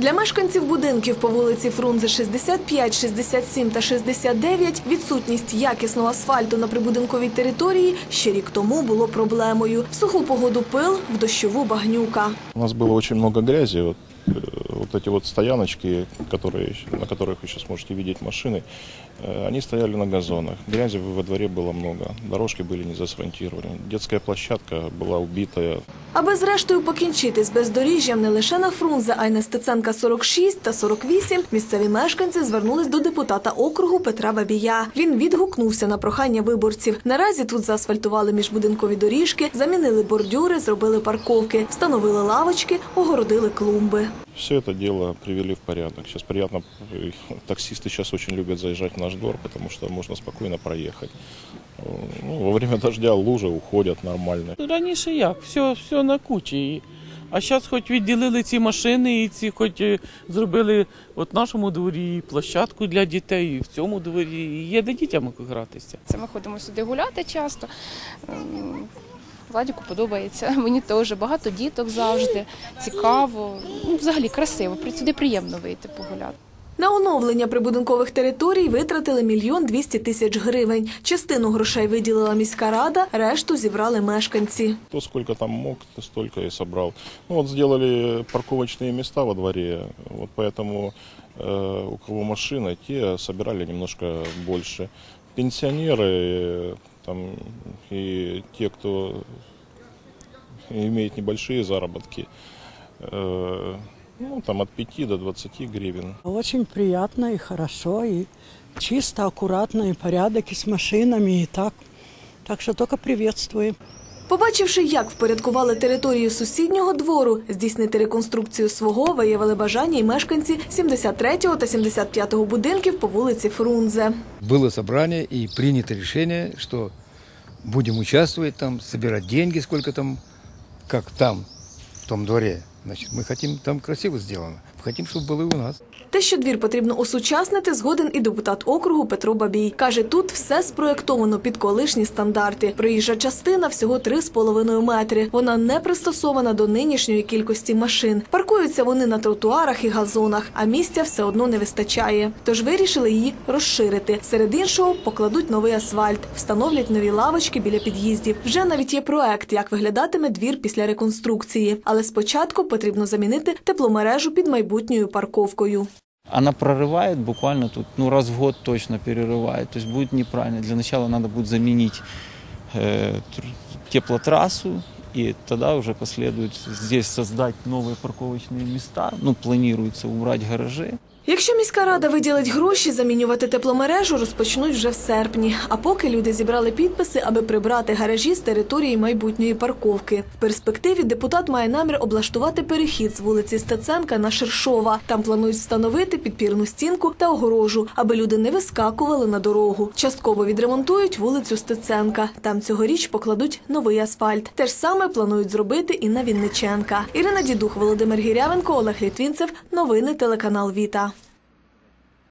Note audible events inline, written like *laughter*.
Для мешканців будинків по вулиці Фрунзе 65, 67 та 69 відсутність якісного асфальту на прибудинковій території ще рік тому було проблемою. В суху погоду пил, в дощову багнюка. У нас было очень много грязи. Вот, э, вот эти вот стояночки, которые, на которых вы сейчас можете видеть машины, э, они стояли на газонах. Грязи во дворе было много. Дорожки были не засфронтированы. Детская площадка была убитая. Аби зрештою покінчити з бездоріжжям не лише на Фрунзе, а й на Стеценка 46 та 48, місцеві мешканці звернулись до депутата округу Петра Бабія. Він відгукнувся на прохання виборців. Наразі тут заасфальтували міжбудинкові доріжки, замінили бордюри, зробили парковки, встановили лавочки, огородили клумби. Все это дело привели в порядок. Сейчас приятно, э, таксисты сейчас очень любят заезжать в наш двор, потому что можно спокойно проехать. Э, Ну, во время дождя лужи уходят нормально. Ну, Раніше як? Все, все на кучі. І- А зараз хоч відділили ці машини і ці хоч е, зробили от в нашому дворі і площадку для дітей, і в цьому дворі. І є де дітям гратися. Це ми ходимо сюди гуляти часто. Ем, Владіку подобається. *laughs* Мені теж багато діток завжди. Цікаво. Ну, взагалі красиво. При- Сюди приємно вийти погуляти. На оновлення прибудинкових територій витратили мільйон двісті тисяч гривень. Частину грошей виділила міська рада, решту зібрали мешканці. Кто сколько там мог, то столько и собрал. Ну вот сделали парковочные места во дворе, вот поэтому э, у кого машина, те собирали немножко больше. Пенсионеры э, там, и те, кто имеет небольшие заработки, э, ну там от 5 до 20 гривен. Очень приятно и хорошо, и чисто, аккуратно, и порядок, и с машинами, и так. Так что только приветствуем. Побачивши, як впорядкували територію сусіднього двору, здійснити реконструкцію свого виявили бажання і мешканці 73-го та 75-го будинків по вулиці Фрунзе. было собрание и принято решение, что будем участвовать там, собирать деньги, сколько там, как там, в том дворе. Значит, мы хотим, там красиво сделано. Хотим, чтобы было и у нас. Те, що двір потрібно осучаснити, згоден і депутат округу Петро Бабій. Каже, тут все спроєктовано під колишні стандарти. Проїжджа частина всього 3,5 метри. Вона не пристосована до нинішньої кількості машин. Паркуються вони на тротуарах і газонах, а місця все одно не вистачає. Тож вирішили її розширити. Серед іншого покладуть новий асфальт, встановлять нові лавочки біля під'їздів. Вже навіть є проект, як виглядатиме двір після реконструкції. Але спочатку потрібно замінити тепломережу під майбутньою парковкою. Она прорывает буквально тут, ну раз в год точно перерывает. То есть будет неправильно. Для начала надо будет заменить э, тр- теплотрассу, и тогда уже последует здесь создать новые парковочные места. Ну, планируется убрать гаражи. Якщо міська рада виділить гроші, замінювати тепломережу розпочнуть вже в серпні. А поки люди зібрали підписи, аби прибрати гаражі з території майбутньої парковки. В перспективі депутат має намір облаштувати перехід з вулиці Стеценка на Шершова. Там планують встановити підпірну стінку та огорожу, аби люди не вискакували на дорогу. Частково відремонтують вулицю Стеценка. Там цьогоріч покладуть новий асфальт. Те ж саме планують зробити і на Вінниченка. Ірина Дідух, Володимир Гірявенко, Олег Літвінцев. Новини телеканал Віта.